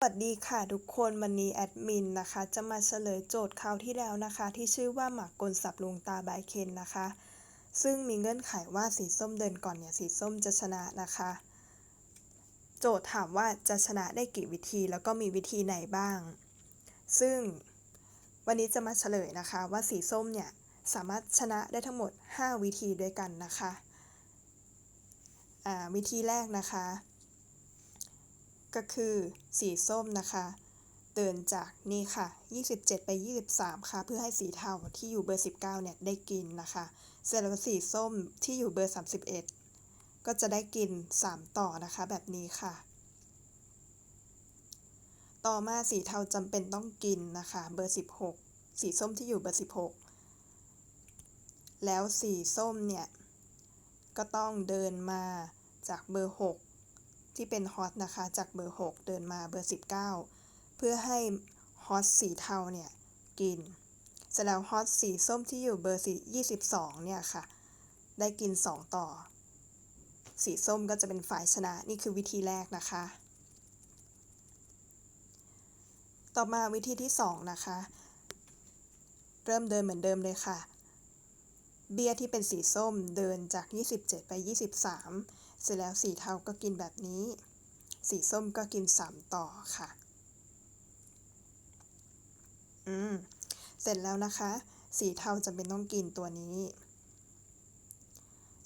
สวัสดีค่ะทุกคนวันนี้แอดมินนะคะ จะมาเฉลยโจทย์คราวที่แล้วนะคะ ที่ชื่อว่าหมากกลสับลวงตาบายเคนนะคะ ซึ่งมีเงื่อนไขว่าสีส้มเดินก่อนเนี่ยสีส้มจะชนะนะคะ โจทย์ถามว่าจะชนะได้กี่วิธีแล้วก็มีวิธีไหนบ้าง ซึ่งวันนี้จะมาเฉลยนะคะว่าสีส้มเนี่ยสามารถชนะได้ทั้งหมด 5 วิธีด้วยกันนะคะอ่าวิธีแรกนะคะ ก็คือสีส้มนะคะเดินจากนี่ค่ะ 27 ไป 23 ค่ะ เพื่อให้สีเทาที่อยู่เบอร์ 19 เนี่ยได้กินนะคะ เสร็จแล้วสีส้มที่อยู่เบอร์ 31 ก็จะได้กิน 3 ต่อนะคะ แบบนี้ค่ะ ต่อมาสีเทาจำเป็นต้องกินนะคะ เบอร์ 16 สีส้มที่อยู่เบอร์ 16 แล้วสีส้มเนี่ย ก็ต้องเดินมาจากเบอร์ 6 ที่เป็นฮอตนะคะ จากเบอร์ 6 เดินมาเบอร์ 19 เพื่อให้ฮอตสีเทาเนี่ยกินเสร็จแล้วฮอตสีส้มที่อยู่เบอร์22 เนี่ยค่ะ ได้กิน 2 ต่อ สีส้มก็จะเป็นฝ่ายชนะนี่คือวิธีแรกนะคะ ต่อมาวิธีที่ 2 นะคะ เริ่มเดินเหมือนเดิมเลยค่ะ เบียร์ที่เป็นสีส้มเดินจาก 27 ไป 23เส ร็จแล้วสีเทาก็กินแบบนี้ สีส้มก็กิน3ต่อค่ะ อืม เสร็จแล้วนะคะ สีเทาจำเป็นต้องกินตัวนี้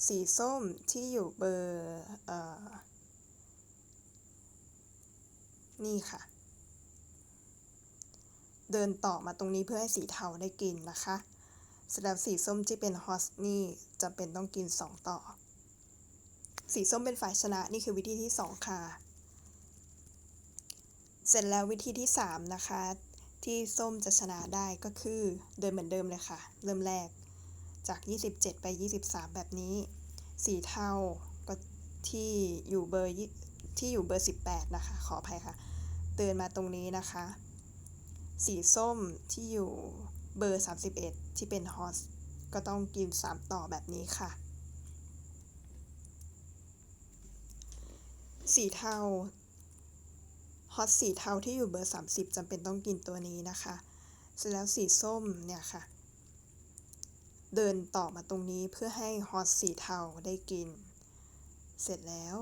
สีส้มที่อยู่เบอร์เอ่อนี่ค่ะ เดินต่อมาตรงนี้เพื่อให้สีเทาได้กินนะคะสำหรับสีส้มที่เป็นฮอสนี่จะเป็นต้องกิน 2 ต่อ สีส้มเป็นฝ่ายชนะนี่คือวิธีที่ 2 ค่ะ เสร็จแล้ววิธีที่ 3 นะคะ ที่ส้มจะชนะได้ก็คือเดินเหมือนเดิมเลยค่ะ เริ่มแรกจาก 27 ไป 23 แบบนี้ สีเทาก็ที่อยู่เบอร์ที่อยู่เบอร์ 18 นะคะ ขออภัยค่ะเดินมาตรงนี้นะคะ สีส้มที่อยู่เบอร์ 31 ที่เป็นฮอสก็ต้องกิน 3 ต่อแบบนี้ค่ะ สีเทาฮอตสีเทาที่อยู่เบอร์ 30จำเป็นต้องกินตัวนี้นะคะ เสร็จแล้วสีส้มเนี่ยค่ะ เดินต่อมาตรงนี้เพื่อให้ฮอตสีเทาได้กิน เสร็จแล้ว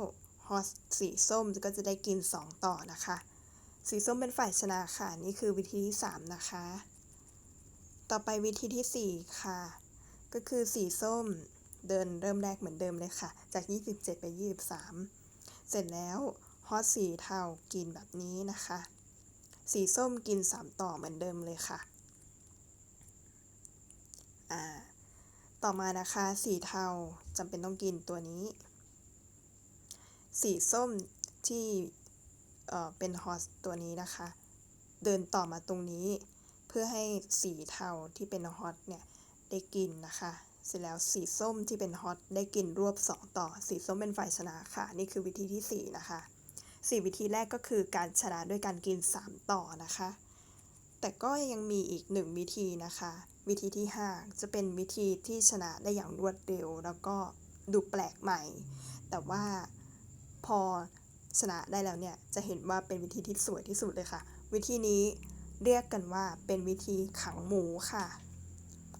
ฮอตสีส้มก็จะได้กิน 2 ต่อนะคะ สีส้มเป็นฝ่ายชนะค่ะ นี่คือวิธีที่ 3 นะคะ ต่อไปวิธีที่ 4 ค่ะ ก็คือสีส้มเดินเริ่มแรกเหมือนเดิมเลยค่ะ จาก 27 ไป 23 เสร็จแล้วฮอตสีเทากินแบบนี้นะคะ สีส้มกิน 3 ต่อเหมือนเดิมเลยค่ะอ่าต่อมานะคะสีเทาจำเป็นต้องกินตัวนี้ สีส้มที่เอ่อเป็นฮอสตัวนี้นะคะ เดินต่อมาตรงนี้ เพื่อให้สีเทาที่เป็นฮอตเนี่ยได้กินนะคะ เสร็จแล้วสีส้มที่เป็นฮอตได้กินรวบ 2 ต่อ สีส้มเป็นฝ่ายชนะค่ะ นี่คือวิธีที่ 4 นะคะ 4 วิธีแรกก็คือการชนะด้วยการกิน 3 ต่อนะคะ แต่ก็ยังมีอีก 1 วิธีนะคะ วิธีที่ 5 จะเป็นวิธีที่ชนะได้อย่างรวดเร็ว แล้วก็ดูแปลกใหม่ แต่ว่าพอชนะได้แล้วเนี่ยจะเห็นว่าเป็นวิธีที่สวยที่สุดเลยค่ะ วิธีนี้เรียกกันว่าเป็นวิธีขังหมูค่ะ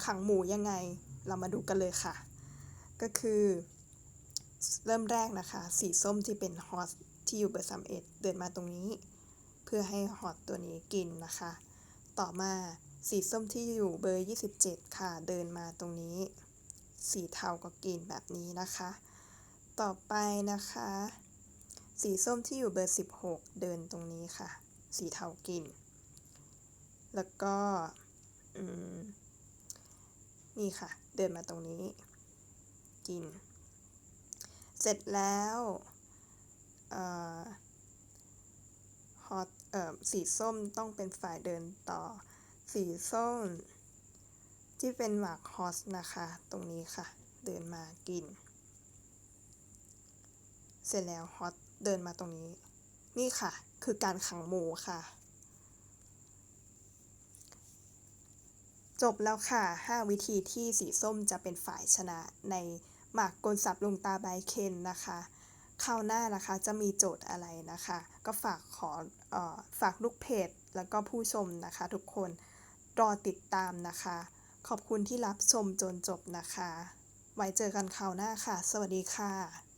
ขังหมูยังไง เรามาดูกันเลยค่ะ ก็คือ เริ่มแรกนะคะ สีส้มที่เป็นฮอตที่อยู่เบอร์สามเอ็ดเดินมาตรงนี้ เพื่อให้ฮอตตัวนี้กินนะคะ ต่อมาสีส้มที่อยู่เบอร์ 27 ค่ะ เดินมาตรงนี้ สีเทาก็กินแบบนี้นะคะ ต่อไปนะคะ สีส้มที่อยู่เบอร์ 16 เดินตรงนี้ค่ะ สีเทากิน แล้วก็ นี่ค่ะ เดินมาตรงนี้ กิน เสร็จแล้วฮอตสีส้มต้องเป็นฝ่ายเดินต่อ สีส้ม ที่เป็นหมากฮอสนะคะ ตรงนี้ค่ะ เดินมากิน เสร็จแล้วฮอตเดินมาตรงนี้ นี่ค่ะ คือการขังหมูค่ะ จบแล้วค่ะ 5 วิธีที่สีส้มจะเป็นฝ่ายชนะในหมากกลสับลงตาใบเคนนะคะคราวหน้านะคะจะมีโจทย์อะไรนะคะ ก็ฝากขอออฝากลูกเพจแล้วก็ผู้ชมนะคะทุกคนรอติดตามนะคะ ขอบคุณที่รับชมจนจบนะคะ ไว้เจอกันคราวหน้าค่ะ สวัสดีค่ะ